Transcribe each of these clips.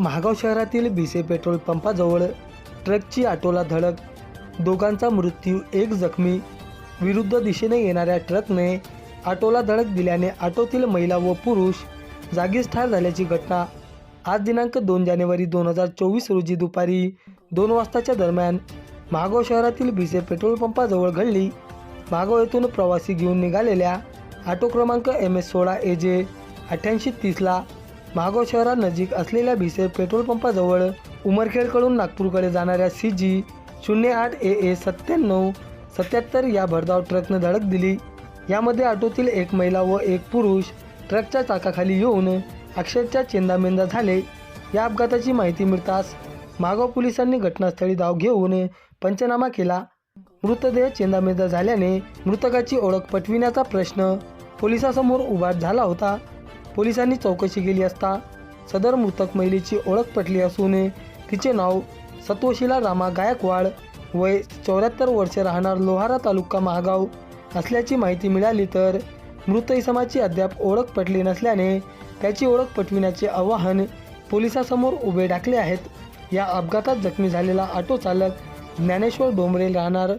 महागाव शहरातील भिसे पेट्रोल पंपाजवळ ट्रकची ऑटोला धडक. दोघांचा मृत्यू एक जखमी. विरुद्ध दिशेने येणाऱ्या ट्रकने ऑटोला धडक दिल्याने ऑटोतील महिला व पुरुष जागीच ठार झाल्याची घटना. आज दिनांक दोन जानेवारी दोन हजार चोवीस रोजी दुपारी दोन वाजताच्या दरम्यान महागाव शहरातील भिसे पेट्रोल पंपाजवळ घडली. महागाव येथून प्रवासी घेऊन निघालेल्या ऑटो क्रमांक एम एस सोळा ए जे अठ्ठ्याऐंशी तीसला महागाव शहरानजीक असलेल्या भिसे पेट्रोल पंपाजवळ उमरखेडकडून नागपूरकडे जाणाऱ्या सी जी शून्य आठ ए ए सत्त्याण्णव सत्याहत्तर या भरधाव ट्रकनं धडक दिली. यामध्ये ऑटोतील एक महिला व एक पुरुष ट्रकच्या चाकाखाली येऊन अक्षरशः चेंदामेंदा झाले. या अपघाताची माहिती मिळताच मागो पोलिसांनी घटनास्थळी धाव घेऊन पंचनामा केला. मृतदेह चेंदामेंदा झाल्याने मृतकाची ओळख पटविण्याचा प्रश्न पोलिसासमोर उभा झाला होता. पोलिसांनी चौकशी केली असता सदर मृतक महिलेची ओळख पटली असून तिचे नाव सत्वशिला रामा गायकवाड वय चौऱ्याहत्तर वर्षे राहणार लोहारा तालुका महागाव असल्याची माहिती मिळाली तर मृत इसमाची अद्याप ओळख पटली नसल्याने त्याची ओळख पटविण्याचे आवाहन पोलिसासमोर उभे टाकले आहेत. या अपघातात जखमी झालेला ऑटो चालक ज्ञानेश्वर डोंबरे राहणार.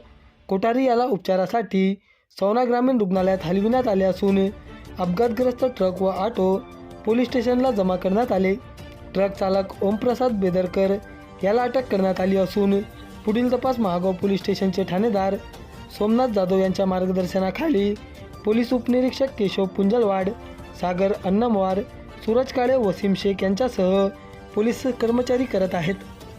कोठारी याला उपचारासाठी सौना ग्रामीण रुग्णालयात हलविण्यात आले असून अपघातग्रस्त ट्रक व ऑटो पोलीस स्टेशनला जमा करण्यात आले. ट्रक चालक ओमप्रसाद बेदरकर याला अटक करण्यात आली असून पुढील तपास महागाव पोलीस स्टेशनचे ठाणेदार सोमनाथ जाधव यांच्या मार्गदर्शनाखाली पोलीस उपनिरीक्षक केशव पुंजलवाड सागर अन्नमवार सूरज काळे वसीम शेख यांच्यासह पोलीस कर्मचारी करत आहेत.